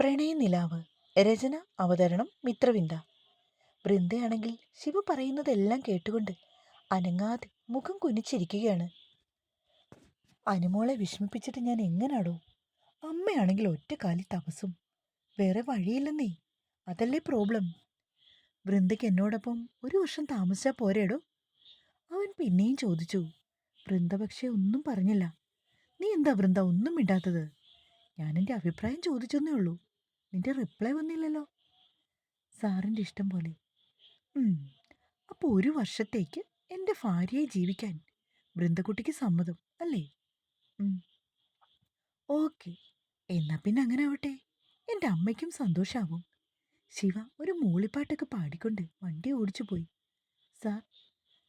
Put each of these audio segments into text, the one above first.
പ്രണയനിലാവ് രചന അവതരണം മിത്രവിന്ദ. വൃന്ദയാണെങ്കിൽ ശിവ പറയുന്നതെല്ലാം കേട്ടുകൊണ്ട് അനങ്ങാതെ മുഖം കുനിച്ചിരിക്കുകയാണ്. അനുമോളെ വിഷമിപ്പിച്ചിട്ട് ഞാൻ എങ്ങനാടോ? അമ്മയാണെങ്കിൽ ഒറ്റക്കാലി തപസും വേറെ വഴിയില്ലെന്നേ അതല്ലേ പ്രോബ്ലം? വൃന്ദയ്ക്ക് എന്നോടൊപ്പം ഒരു വർഷം താമസിച്ചാൽ പോരേടോ? അവൻ പിന്നെയും ചോദിച്ചു. വൃന്ദ പക്ഷേ ഒന്നും പറഞ്ഞില്ല. നീ എന്താ വൃന്ദ ഒന്നും മിണ്ടാത്തത്? ഞാൻ എന്റെ അഭിപ്രായം ചോദിച്ചെന്നേ ഉള്ളൂ. നിന്റെ റിപ്ലൈ വന്നില്ലല്ലോ? സാറിന്റെ ഇഷ്ടം പോലെ. അപ്പോൾ ഒരു വർഷത്തേക്ക് എന്റെ ഭാര്യയെ ജീവിക്കാൻ ബൃന്ദക്കുട്ടിക്ക് സമ്മതം അല്ലേ? ഓക്കെ എന്നാ പിന്നെ അങ്ങനെ ആവട്ടെ. എന്റെ അമ്മയ്ക്കും സന്തോഷാവും. ശിവ ഒരു മൂളിപ്പാട്ടൊക്കെ പാടിക്കൊണ്ട് വണ്ടി ഓടിച്ചു പോയി. സാർ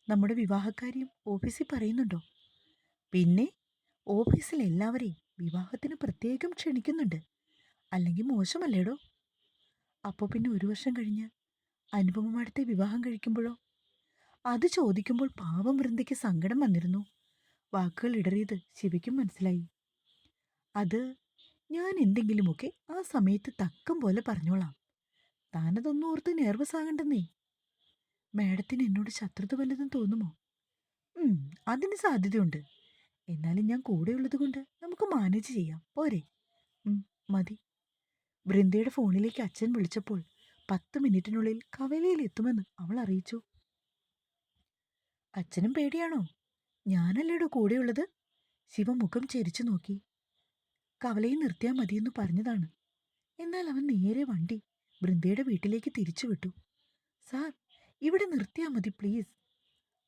നമ്മുടെ വിവാഹക്കാര്യം ഓഫീസിൽ പറയുന്നുണ്ടോ? പിന്നെ ഓഫീസിൽ എല്ലാവരെയും വിവാഹത്തിന് പ്രത്യേകം ക്ഷണിക്കുന്നുണ്ട്. അല്ലെങ്കിൽ മോശമല്ലേടോ? അപ്പോൾ പിന്നെ ഒരു വർഷം കഴിഞ്ഞ് അനുപമമാടത്തെ വിവാഹം കഴിക്കുമ്പോഴോ? അത് ചോദിക്കുമ്പോൾ പാവം വൃന്ദയ്ക്ക് സങ്കടം വന്നിരുന്നു. വാക്കുകൾ ഇടറിയത് ശിവയ്ക്കും മനസ്സിലായി. അത് ഞാൻ എന്തെങ്കിലുമൊക്കെ ആ സമയത്ത് തക്കം പോലെ പറഞ്ഞോളാം. താനതൊന്നും ഓർത്ത് നെർവസ് ആകണ്ടെന്നേ. മാഡത്തിന് എന്നോട് ശത്രുത വല്ലതും തോന്നുമോ? അതിന് സാധ്യതയുണ്ട്. എന്നാലും ഞാൻ കൂടെയുള്ളത് കൊണ്ട് നമുക്ക് മാനേജ് ചെയ്യാം. പോരെ. മതി. വൃന്ദയുടെ ഫോണിലേക്ക് അച്ഛൻ വിളിച്ചപ്പോൾ പത്ത് മിനിറ്റിനുള്ളിൽ കവലയിൽ എത്തുമെന്ന് അവൾ അറിയിച്ചു. അച്ഛനും പേടിയാണോ? ഞാനല്ലേടോ കൂടെയുള്ളത്? ശിവ മുഖം ചെരിച്ചു നോക്കി. കവലയിൽ നിർത്തിയാൽ മതിയെന്ന് പറഞ്ഞതാണ്. എന്നാൽ അവൻ നേരെ വണ്ടി വൃന്ദയുടെ വീട്ടിലേക്ക് തിരിച്ചു വിട്ടു. സാർ ഇവിടെ നിർത്തിയാൽ മതി പ്ലീസ്.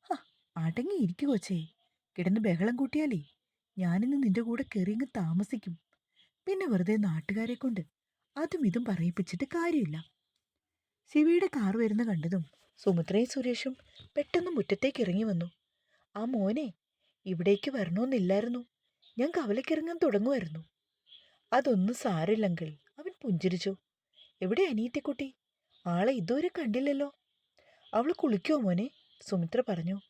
ഹാ അടങ്ങിയിരിക്കു കൊച്ചേ. കിടന്ന് ബഹളം കൂട്ടിയാലേ ഞാനിന്ന് നിന്റെ കൂടെ കയറിയങ്ങ് താമസിക്കും. പിന്നെ വെറുതെ നാട്ടുകാരെ കൊണ്ട് അതും ഇതും പറയിപ്പിച്ചിട്ട് കാര്യമില്ല. ശിവയുടെ കാർ വരുന്ന കണ്ടതും സുമിത്രയും സുരേഷും പെട്ടെന്ന് മുറ്റത്തേക്ക് ഇറങ്ങി വന്നു. ആ മോനെ ഇവിടേക്ക് വരണമെന്നില്ലായിരുന്നു. ഞാൻ കവലക്കിറങ്ങാൻ തുടങ്ങുമായിരുന്നു. അതൊന്നും സാരില്ലെങ്കിൽ അവൻ പുഞ്ചിരിച്ചു. എവിടെ അനിയത്തിക്കുട്ടി? ആളെ ഇതുവരെ കണ്ടില്ലല്ലോ. അവൾ കുളിക്കോ മോനെ? സുമിത്ര പറഞ്ഞു.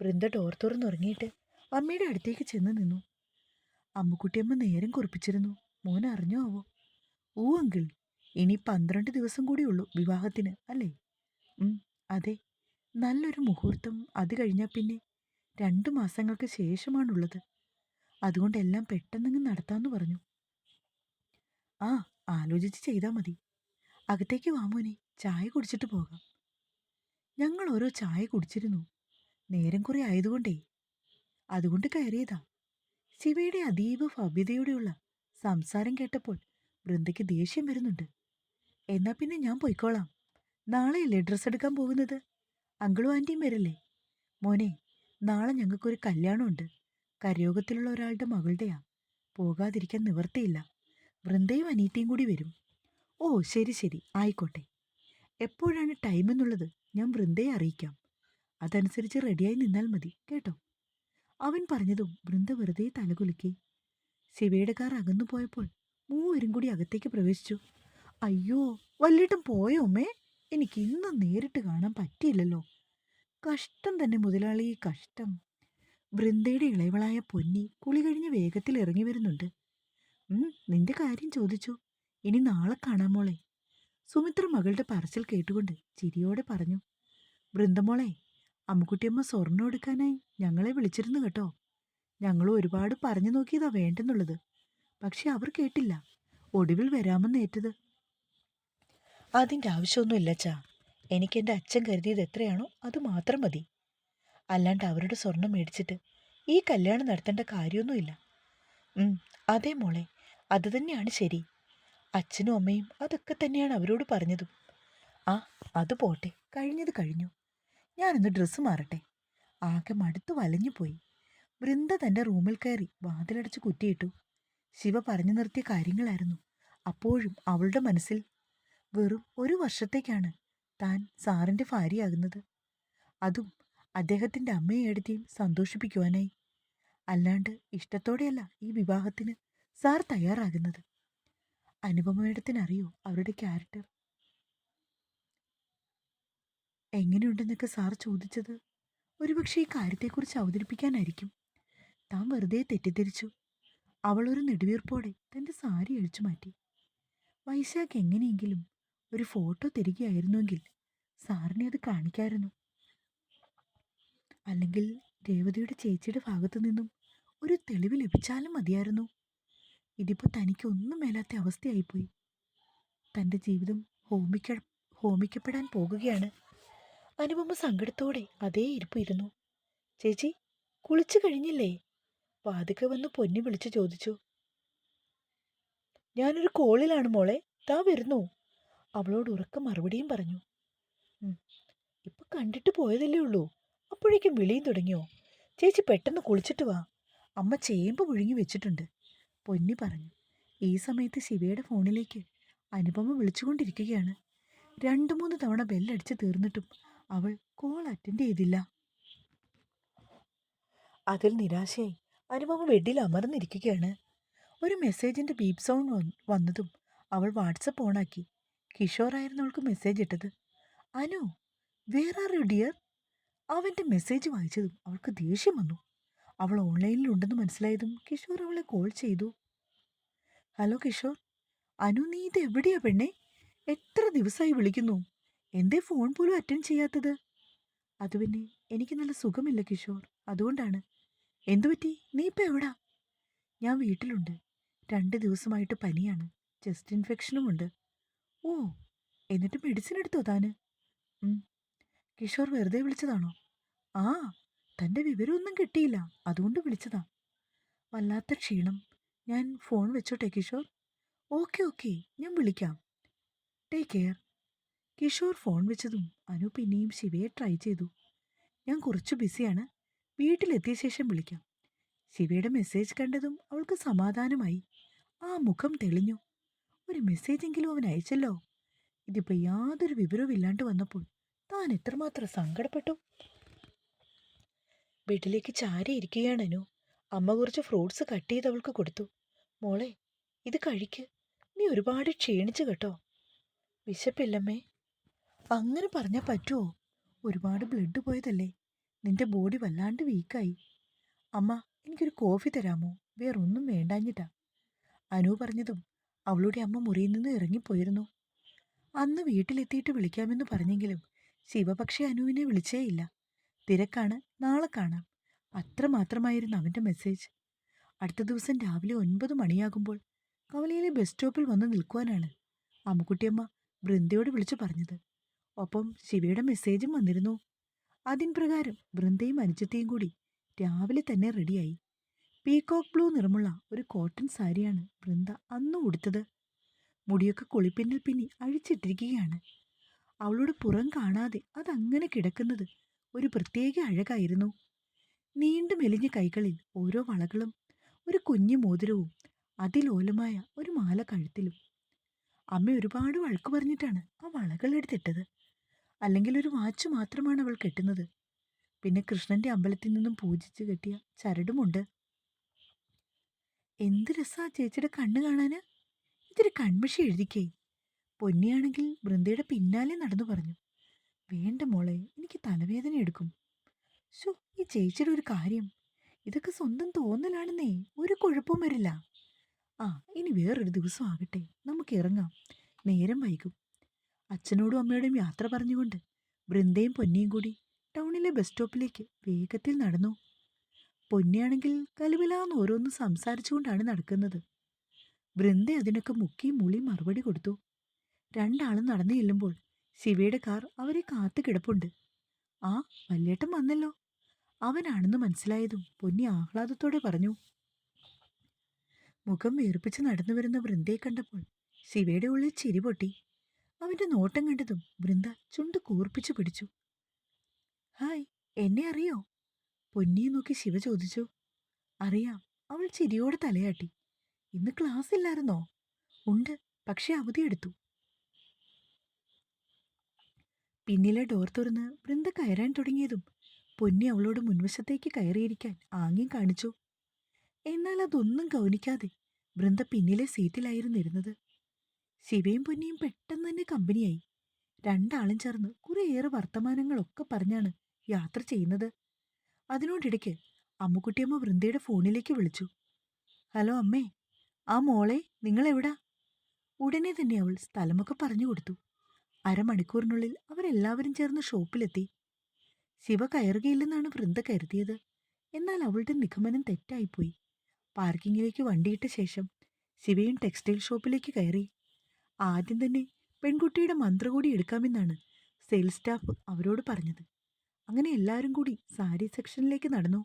വൃന്ദ ഡോർ തുറന്നുറങ്ങിയിട്ട് അമ്മയുടെ അടുത്തേക്ക് ചെന്ന് നിന്നു. അമ്മുക്കുട്ടിയമ്മ നേരം കുറിപ്പിച്ചിരുന്നു. മോൻ അറിഞ്ഞോ ആവോ ഊ അങ്കിൾ ഇനി പന്ത്രണ്ട് ദിവസം കൂടിയുള്ളൂ വിവാഹത്തിന് അല്ലേ? അതെ. നല്ലൊരു മുഹൂർത്തം അത് കഴിഞ്ഞാൽ പിന്നെ രണ്ടു മാസങ്ങൾക്ക് ശേഷമാണുള്ളത്. അതുകൊണ്ട് എല്ലാം പെട്ടെന്നങ്ങ് നടത്താമെന്ന് പറഞ്ഞു. ആ ആലോചിച്ച് ചെയ്താൽ മതി. അകത്തേക്ക് വാമോനെ ചായ കുടിച്ചിട്ട് പോകാം. ഞങ്ങൾ ഓരോ ചായ കുടിച്ചിരുന്നു. നേരം കുറെ ആയതുകൊണ്ടേ. അതുകൊണ്ട് കയറിയതാ. ശിവയുടെ അതീവ ഭവ്യതയോടെയുള്ള സംസാരം കേട്ടപ്പോൾ വൃന്ദയ്ക്ക് ദേഷ്യം വരുന്നുണ്ട്. എന്നാ പിന്നെ ഞാൻ പോയിക്കോളാം. നാളെയല്ലേ ഡ്രസ്സ് എടുക്കാൻ പോകുന്നത്? അങ്കിളും ആന്റിയും വരല്ലേ? മോനെ നാളെ ഞങ്ങൾക്കൊരു കല്യാണമുണ്ട്. കരയോഗത്തിലുള്ള ഒരാളുടെ മകളുടെയാ. പോകാതിരിക്കാൻ നിവർത്തിയില്ല. വൃന്ദയും അനീറ്റയും കൂടി വരും. ഓ ശരി ശരി. ആയിക്കോട്ടെ. എപ്പോഴാണ് ടൈം എന്നുള്ളത് ഞാൻ വൃന്ദയെ അറിയിക്കാം. അതനുസരിച്ച് റെഡിയായി നിന്നാൽ മതി കേട്ടോ? അവൻ പറഞ്ഞതും വൃന്ദ വെറുതെ തലകുലുക്കി. ശിവയുടെ കാർ അകന്നു പോയപ്പോൾ മൂവരും കൂടി അകത്തേക്ക് പ്രവേശിച്ചു. അയ്യോ വല്ലിട്ടും പോയോ അമ്മേ? എനിക്ക് ഇന്നും നേരിട്ട് കാണാൻ പറ്റിയില്ലല്ലോ. കഷ്ടം തന്നെ മുതലാളി കഷ്ടം. വൃന്ദയുടെ ഇളയവളായ പൊന്നി കുളി കഴിഞ്ഞ് വേഗത്തിൽ ഇറങ്ങി വരുന്നുണ്ട്. നിന്റെ കാര്യം ചോദിച്ചു. ഇനി നാളെ കാണാം മോളെ. സുമിത്ര മകളുടെ പറച്ചിൽ കേട്ടുകൊണ്ട് ചിരിയോടെ പറഞ്ഞു. വൃന്ദമോളെ അമ്മുക്കുട്ടിയമ്മ സ്വർണം എടുക്കാനായി ഞങ്ങളെ വിളിച്ചിരുന്നു കേട്ടോ. ഞങ്ങൾ ഒരുപാട് പറഞ്ഞു നോക്കിയതാ വേണ്ടെന്നുള്ളത്. പക്ഷെ അവർ കേട്ടില്ല. ഒടുവിൽ വരാമെന്ന് ഏറ്റത്. അതിന്റെ ആവശ്യമൊന്നുമില്ല ചാ എനിക്ക് എന്റെ അച്ഛൻ കരുതിയത് എത്രയാണോ അത് മാത്രം മതി. അല്ലാണ്ട് അവരുടെ സ്വർണം മേടിച്ചിട്ട് ഈ കല്യാണം നടത്തേണ്ട കാര്യമൊന്നുമില്ല. അതേ മോളെ. അത് തന്നെയാണ് ശരി. അച്ഛനും അമ്മയും അതൊക്കെ തന്നെയാണ് അവരോട് പറഞ്ഞതും. ആ അത് പോട്ടെ. കഴിഞ്ഞത് കഴിഞ്ഞു. ഞാനൊന്ന് ഡ്രസ്സ് മാറട്ടെ. ആകെ മടുത്ത് വലഞ്ഞു പോയി വൃന്ദ തന്റെ റൂമിൽ കയറി വാതിലടച്ച് കുറ്റിയിട്ടു. ശിവ പറഞ്ഞു നിർത്തിയ കാര്യങ്ങളായിരുന്നു. അപ്പോഴും അവളുടെ മനസ്സിൽ വെറും ഒരു വർഷത്തേക്കാണ് താൻ സാറിന്റെ ഭാര്യയാകുന്നത്. അതും അദ്ദേഹത്തിന്റെ അമ്മയെ എടുത്തിയും സന്തോഷിപ്പിക്കുവാനായി. അല്ലാണ്ട് ഇഷ്ടത്തോടെയല്ല ഈ വിവാഹത്തിന് സാർ തയ്യാറാകുന്നത്. അനുപമേടത്തിനറിയോ അവരുടെ ക്യാരക്ടർ? എങ്ങനെയുണ്ടെന്നൊക്കെ സാർ ചോദിച്ചത് ഒരുപക്ഷെ ഈ കാര്യത്തെക്കുറിച്ച് അവതരിപ്പിക്കാനായിരിക്കും. താൻ വെറുതെ തെറ്റിദ്ധരിച്ചു. അവൾ ഒരു നെടുവീർപ്പോടെ തന്റെ സാരി അഴിച്ചു മാറ്റി. വൈശാഖ് എങ്ങനെയെങ്കിലും ഒരു ഫോട്ടോ തരികയായിരുന്നുവെങ്കിൽ സാറിനെ അത് കാണിക്കായിരുന്നു അല്ലെങ്കിൽ രേവതിയുടെ ചേച്ചിയുടെ ഭാഗത്തു നിന്നും ഒരു തെളിവ് ലഭിച്ചാലും മതിയായിരുന്നു. ഇതിപ്പോൾ തനിക്കൊന്നും മേലാത്ത അവസ്ഥയായിപ്പോയി. തന്റെ ജീവിതം ഹോമിക്ക ഹോമിക്കപ്പെടാൻ പോകുകയാണ്. അനുപമ സങ്കടത്തോടെ അതേ ഇരിപ്പ് ഇരുന്നു ചേച്ചി കുളിച്ചു കഴിഞ്ഞില്ലേ? വാതിക്ക വന്ന് പൊന്നി വിളിച്ചു ചോദിച്ചു. ഞാനൊരു കോളിലാണ് മോളെ താ വരുന്നു. അവളോട് ഉറക്ക മറുപടിയും പറഞ്ഞു. "ഉം, ഇപ്പൊ കണ്ടിട്ട് പോയതല്ലേ ഉള്ളൂ. അപ്പോഴേക്കും വിളിയും തുടങ്ങിയോ? ചേച്ചി പെട്ടെന്ന് കുളിച്ചിട്ട് വാ. അമ്മ ചേമ്പ് പുഴുങ്ങി വെച്ചിട്ടുണ്ട്. പൊന്നി പറഞ്ഞു. ഈ സമയത്ത് ശിവയുടെ ഫോണിലേക്ക് അനുപമ വിളിച്ചുകൊണ്ടിരിക്കുകയാണ്. രണ്ടു മൂന്ന് തവണ ബെല്ലടിച്ച് തീർന്നിട്ടും അവൾ കോൾ അറ്റൻഡ് ചെയ്തില്ല. അതിൽ നിരാശയായി. അനുപമ ബെഡിൽ അമർന്നിരിക്കുകയാണ്. ഒരു മെസ്സേജിന്റെ ബീപ് സൗണ്ട് വന്നതും അവൾ വാട്സപ്പ് ഓണാക്കി. കിഷോറായിരുന്നു അവൾക്ക് മെസ്സേജ് ഇട്ടത്. Anu where are you dear അവന്റെ മെസ്സേജ് വായിച്ചതും അവൾക്ക് ദേഷ്യം വന്നു. അവൾ ഓൺലൈനിലുണ്ടെന്ന് മനസ്സിലായതും കിഷോർ അവളെ കോൾ ചെയ്തു. ഹലോ കിഷോർ. അനു നീ ഇത് എവിടെയാ പെണ്ണെ? എത്ര ദിവസമായി വിളിക്കുന്നു. എന്തേ ഫോൺ പോലും അറ്റൻഡ് ചെയ്യാത്തത്? അത് പിന്നെ എനിക്ക് നല്ല സുഖമില്ല കിഷോർ. അതുകൊണ്ടാണ് എന്തുപറ്റി നീ ഇപ്പം എവിടാ? ഞാൻ വീട്ടിലുണ്ട്. രണ്ട് ദിവസമായിട്ട് പനിയാണ്. ചെസ്റ്റ് ഇൻഫെക്ഷനും ഉണ്ട്. ഓ എന്നിട്ട് മെഡിസിൻ എടുത്തോ താന്. കിഷോർ വെറുതെ വിളിച്ചതാണോ? ആ തന്റെ വിവരമൊന്നും കിട്ടിയില്ല. അതുകൊണ്ട് വിളിച്ചതാ. വല്ലാത്ത ക്ഷീണം. ഞാൻ ഫോൺ വെച്ചോട്ടെ കിഷോർ? Okay okay. ഞാൻ വിളിക്കാം. Take care. കിഷോർ ഫോൺ വെച്ചതും അനു പിന്നെയും ശിവയെ ട്രൈ ചെയ്തു. ഞാൻ കുറച്ച് ബിസിയാണ്. വീട്ടിലെത്തിയ ശേഷം വിളിക്കാം. ശിവയുടെ മെസ്സേജ് കണ്ടതും അവൾക്ക് സമാധാനമായി. ആ മുഖം തെളിഞ്ഞു. ഒരു മെസ്സേജെങ്കിലും അവൻ അയച്ചല്ലോ? ഇതിപ്പോൾ യാതൊരു വിവരവും ഇല്ലാണ്ട് വന്നപ്പോൾ താൻ എത്രമാത്രം സങ്കടപ്പെട്ടു? വീട്ടിലേക്ക് ചാരി ഇരിക്കുകയാണ് അനു. അമ്മ കുറച്ച് ഫ്രൂട്ട്സ് കട്ട് ചെയ്ത് അവൾക്ക് കൊടുത്തു. മോളെ ഇത് കഴിക്ക്. നീ ഒരുപാട് ക്ഷീണിച്ചു കേട്ടോ. വിശപ്പില്ലമ്മേ. അങ്ങനെ പറഞ്ഞാൽ പറ്റുമോ ഒരുപാട് ബ്ലഡ് പോയതല്ലേ? നിന്റെ ബോഡി വല്ലാണ്ട് വീക്കായി. അമ്മ എനിക്കൊരു കോഫി തരാമോ? വേറൊന്നും വേണ്ടാഞ്ഞിട്ടാ. അനു പറഞ്ഞതും അവളുടെ അമ്മ മുറിയിൽ നിന്ന് ഇറങ്ങിപ്പോയിരുന്നു. അന്ന് വീട്ടിലെത്തിയിട്ട് വിളിക്കാമെന്ന് പറഞ്ഞെങ്കിലും ശിവപക്ഷെ അനുവിനെ വിളിച്ചേയില്ല തിരക്കാണ്. നാളെ കാണാം. അത്രമാത്രമായിരുന്നു അവന്റെ മെസ്സേജ്. അടുത്ത ദിവസം രാവിലെ ഒൻപത് മണിയാകുമ്പോൾ കവലയിലെ ബസ് സ്റ്റോപ്പിൽ വന്ന് നിൽക്കുവാനാണ് അമ്മുക്കുട്ടിയമ്മ ബൃന്ദയോട് വിളിച്ചു പറഞ്ഞത്. ഒപ്പം ശിവയുടെ മെസ്സേജും വന്നിരുന്നു. അതിൻ പ്രകാരം വൃന്ദയും അനുജത്തെയും കൂടി രാവിലെ തന്നെ റെഡിയായി. പീകോക്ക് ബ്ലൂ നിറമുള്ള ഒരു കോട്ടൺ സാരിയാണ് വൃന്ദ അന്ന് ഉടുത്തത്. മുടിയൊക്കെ കുളിപ്പിന്നിൽ പിന്നി അഴിച്ചിട്ടിരിക്കുകയാണ്. അവളുടെ പുറം കാണാതെ അതങ്ങനെ കിടക്കുന്നത് ഒരു പ്രത്യേക അഴകായിരുന്നു. നീണ്ടു മെലിഞ്ഞ കൈകളിൽ ഓരോ വളകളും ഒരു കുഞ്ഞു മോതിരവും അതിലോലമായ ഒരു മാല കഴുത്തിലും. അമ്മ ഒരുപാട് വഴക്കു പറഞ്ഞിട്ടാണ് ആ വളകൾ എടുത്തിട്ടത് അല്ലെങ്കിൽ ഒരു വാച്ച് മാത്രമാണ് അവൾ കെട്ടുന്നത്. പിന്നെ കൃഷ്ണന്റെ അമ്പലത്തിൽ നിന്നും പൂജിച്ച് കെട്ടിയ ചരടുമുണ്ട്. എന്ത് രസാ ചേച്ചിയുടെ കണ്ണ് കാണാന്. ഇതൊരു കൺമഷി എഴുതിക്കേ. പൊന്നിയാണെങ്കിൽ വൃന്ദയുടെ പിന്നാലെ നടന്നു പറഞ്ഞു. വേണ്ട മോളെ എനിക്ക് തലവേദന എടുക്കും. ഈ ചേച്ചിയുടെ ഒരു കാര്യം. ഇതൊക്കെ സ്വന്തം തോന്നലാണെന്നേ. ഒരു കുഴപ്പവും വരില്ല. ആ ഇനി വേറൊരു ദിവസം ആകട്ടെ. നമുക്ക് ഇറങ്ങാം. നേരം വൈകും. അച്ഛനോടും അമ്മയോടും യാത്ര പറഞ്ഞുകൊണ്ട് വൃന്ദയും പൊന്നിയും കൂടി ടൗണിലെ ബസ് സ്റ്റോപ്പിലേക്ക് വേഗത്തിൽ നടന്നു. പൊന്നിയാണെങ്കിൽ കലുവിലാന്ന് ഓരോന്ന് സംസാരിച്ചുകൊണ്ടാണ് നടക്കുന്നത്. വൃന്ദ അതിനൊക്കെ മുക്കി മുളി മറുപടി കൊടുത്തു. രണ്ടാളും നടന്നു ചെല്ലുമ്പോൾ ശിവയുടെ കാർ അവരെ കാത്തു കിടപ്പുണ്ട്. ആ വല്യേട്ടൻ വന്നല്ലോ. അവനാണെന്ന് മനസ്സിലായതും പൊന്നി ആഹ്ലാദത്തോടെ പറഞ്ഞു. മുഖം വീർപ്പിച്ച് നടന്നു വരുന്ന വൃന്ദയെ കണ്ടപ്പോൾ ശിവയുടെ ഉള്ളിൽ ചിരി പൊട്ടി. അവന്റെ നോട്ടം കണ്ടതും വൃന്ദ ചുണ്ട് കൂർപ്പിച്ചു പിടിച്ചു. ഹായ് എന്നെ അറിയോ? പൊന്നിയെ നോക്കി ശിവ ചോദിച്ചു. അറിയാം അവൾ ചിരിയോടെ തലയാട്ടി. ഇന്ന് ക്ലാസ് ഇല്ലായിരുന്നോ? ഉണ്ട് പക്ഷെ അവധിയെടുത്തു പിന്നിലെ ഡോർ തുറന്ന് വൃന്ദ കയറാൻ തുടങ്ങിയതും പൊന്നി അവളോട് മുൻവശത്തേക്ക് കയറിയിരിക്കാൻ ആംഗ്യം കാണിച്ചു. എന്നാൽ അതൊന്നും ഗൗനിക്കാതെ വൃന്ദ പിന്നിലെ സീറ്റിലായിരുന്നു ഇരുന്നത് ശിവയും പൊന്നിയും പെട്ടെന്ന് തന്നെ കമ്പനിയായി. രണ്ടാളും ചേർന്ന് കുറേയേറെ വർത്തമാനങ്ങളൊക്കെ പറഞ്ഞാണ് യാത്ര ചെയ്യുന്നത്. അതിനോടിടയ്ക്ക് അമ്മുക്കുട്ടിയമ്മ വൃന്ദയുടെ ഫോണിലേക്ക് വിളിച്ചു. ഹലോ അമ്മേ ആ മോളെ നിങ്ങളെവിടാ? ഉടനെ തന്നെ അവൾ സ്ഥലമൊക്കെ പറഞ്ഞു കൊടുത്തു. അരമണിക്കൂറിനുള്ളിൽ അവരെല്ലാവരും ചേർന്ന് ഷോപ്പിലെത്തി. ശിവ കയറുകയില്ലെന്നാണ് വൃന്ദ കരുതിയത്. എന്നാൽ അവളുടെ നിഗമനം തെറ്റായിപ്പോയി. പാർക്കിങ്ങിലേക്ക് വണ്ടിയിട്ട ശേഷം ശിവയും ടെക്സ്റ്റൈൽ ഷോപ്പിലേക്ക് കയറി. ആദ്യം തന്നെ പെൺകുട്ടിയുടെ മന്ത്രകൂടി എടുക്കാമെന്നാണ് സെയിൽസ് സ്റ്റാഫ് അവരോട് പറഞ്ഞത്. അങ്ങനെ എല്ലാവരും കൂടി സാരി സെക്ഷനിലേക്ക് നടന്നു.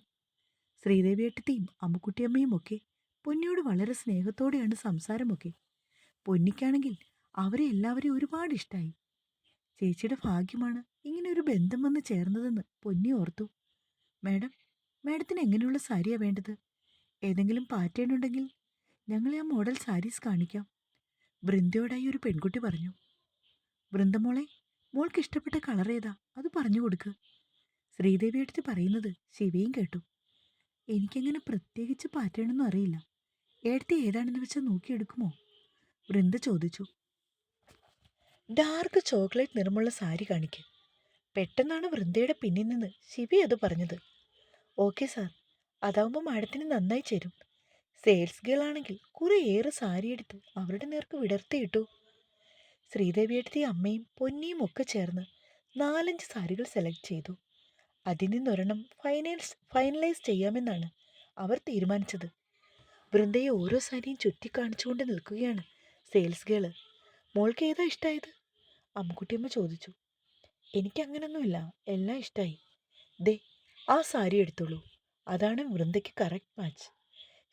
ശ്രീദേവിയേട്ടത്തെയും അമ്മുക്കുട്ടിയമ്മയും ഒക്കെ പൊന്നിയോട് വളരെ സ്നേഹത്തോടെയാണ് സംസാരമൊക്കെ. പൊന്നിക്കാണെങ്കിൽ അവരെ എല്ലാവരെയും ഒരുപാട് ഇഷ്ടമായി ചേച്ചിയുടെ ഭാഗ്യമാണ് ഇങ്ങനെ ഒരു ബന്ധം വന്ന് ചേർന്നതെന്ന് പൊന്നി ഓർത്തു. മാഡം മാഡത്തിന് എങ്ങനെയുള്ള സാരിയാണ് വേണ്ടത്? ഏതെങ്കിലും പാറ്റേൺ ഉണ്ടെങ്കിൽ ഞങ്ങളെ ആ മോഡൽ സാരീസ് കാണിക്കാം. വൃന്ദയോടായി ഒരു പെൺകുട്ടി പറഞ്ഞു വൃന്ദമോളെ മോൾക്ക് ഇഷ്ടപ്പെട്ട കളർ ഏതാ? അത് പറഞ്ഞു കൊടുക്ക്. ശ്രീദേവി എടുത്ത് പറയുന്നത് ശിവയും കേട്ടു. എനിക്കങ്ങനെ പ്രത്യേകിച്ച് പാറ്റേണൊന്നും അറിയില്ല. ഏടത്തി ഏതാണെന്ന് വെച്ചാൽ നോക്കിയെടുക്കുമോ? വൃന്ദ ചോദിച്ചു. ഡാർക്ക് ചോക്ലേറ്റ് നിറമുള്ള സാരി കാണിക്ക്. പെട്ടെന്നാണ് വൃന്ദയുടെ പിന്നിൽ നിന്ന് ശിവി അത് പറഞ്ഞത്. ഓക്കെ സാർ അതാവുമ്പോൾ മാഡത്തിന് നന്നായി ചേരും. സെയിൽസ് ഗേൾ ആണെങ്കിൽ കുറേയേറെ എടുത്ത് അവരുടെ നേർക്ക് വിടർത്തിയിട്ടു ശ്രീദേവിയെടുത്തി അമ്മയും പൊന്നിയും ഒക്കെ ചേർന്ന് നാലഞ്ച് സാരികൾ സെലക്ട് ചെയ്തു. അതിൽ നിന്നൊരെണ്ണം ഫൈനൽസ് ഫൈനലൈസ് ചെയ്യാമെന്നാണ് അവർ തീരുമാനിച്ചത്. വൃന്ദയെ ഓരോ സാരിയും ചുറ്റിക്കാണിച്ചുകൊണ്ട് നിൽക്കുകയാണ് സെയിൽസ് ഗേൾ മോൾക്ക് ഏതാ ഇഷ്ടമായത് അമ്മുക്കുട്ടിയമ്മ ചോദിച്ചു. എനിക്കങ്ങനൊന്നുമില്ല എല്ലാം ഇഷ്ടമായി ദേ ആ സാരി എടുത്തോളൂ. അതാണ് വൃന്ദയ്ക്ക് കറക്റ്റ് മാച്ച്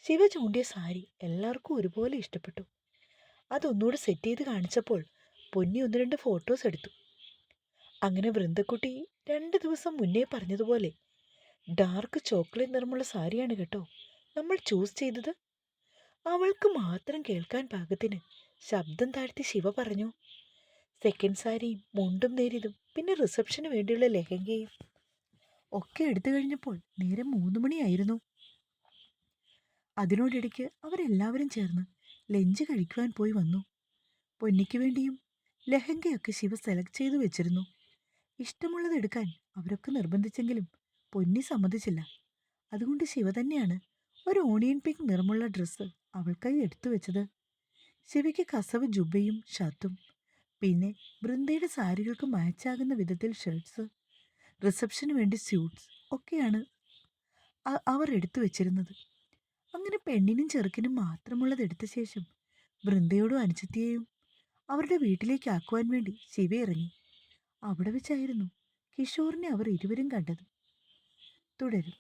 ശിവ ചൂണ്ടിയ സാരി എല്ലാവർക്കും ഒരുപോലെ ഇഷ്ടപ്പെട്ടു. അതൊന്നുകൂടെ സെറ്റ് ചെയ്ത് കാണിച്ചപ്പോൾ പൊന്നി ഒന്ന് രണ്ട് ഫോട്ടോസ് എടുത്തു. അങ്ങനെ വൃന്ദക്കുട്ടി രണ്ട് ദിവസം മുന്നേ പറഞ്ഞതുപോലെ ഡാർക്ക് ചോക്ലേറ്റ് നിറമുള്ള സാരിയാണ് കേട്ടോ. നമ്മൾ ചൂസ് ചെയ്തത്. അവൾക്ക് മാത്രം കേൾക്കാൻ പാകത്തിന് ശബ്ദം താഴ്ത്തി ശിവ പറഞ്ഞു സെക്കൻഡ് സാരിയും മുണ്ടും നേരിയതും പിന്നെ റിസപ്ഷന് വേണ്ടിയുള്ള ലെഹങ്കയും. ഒക്കെ എടുത്തു കഴിഞ്ഞപ്പോൾ നേരം മൂന്ന് മണിയായിരുന്നു. അതിനോടിടയ്ക്ക് അവരെല്ലാവരും ചേർന്ന് ലഞ്ച് കഴിക്കുവാൻ പോയി വന്നു. പൊന്നിക്ക് വേണ്ടിയും ലഹങ്കയൊക്കെ ശിവ സെലക്ട് ചെയ്തു വെച്ചിരുന്നു. ഇഷ്ടമുള്ളത് എടുക്കാൻ അവരൊക്കെ നിർബന്ധിച്ചെങ്കിലും പൊന്നി സമ്മതിച്ചില്ല. അതുകൊണ്ട് ശിവ തന്നെയാണ് ഒരു ഓണിയൻ പിങ്ക് നിറമുള്ള ഡ്രസ്സ് അവൾക്കായി എടുത്തു വെച്ചത്. ശിവയ്ക്ക് കസവ് ജുബയും ഷർട്ടും പിന്നെ ബൃന്ദയുടെ സാരികൾക്ക് മാച്ചാകുന്ന വിധത്തിൽ ഷർട്ട്സ് റിസപ്ഷന് വേണ്ടി സ്യൂട്ട്സ് ഒക്കെയാണ് അവർ എടുത്തു വെച്ചിരുന്നത്. അങ്ങനെ പെണ്ണിനും ചെറുക്കിനും മാത്രമുള്ളത് എടുത്ത ശേഷം വൃന്ദയോടും അനുജത്തിയെയും അവരുടെ വീട്ടിലേക്ക് ആക്കുവാൻ വേണ്ടി ശിവ ഇറങ്ങി അവിടെ വെച്ചായിരുന്നു കിഷോറിനെ അവർ ഇരുവരും കണ്ടത്. തുടരും.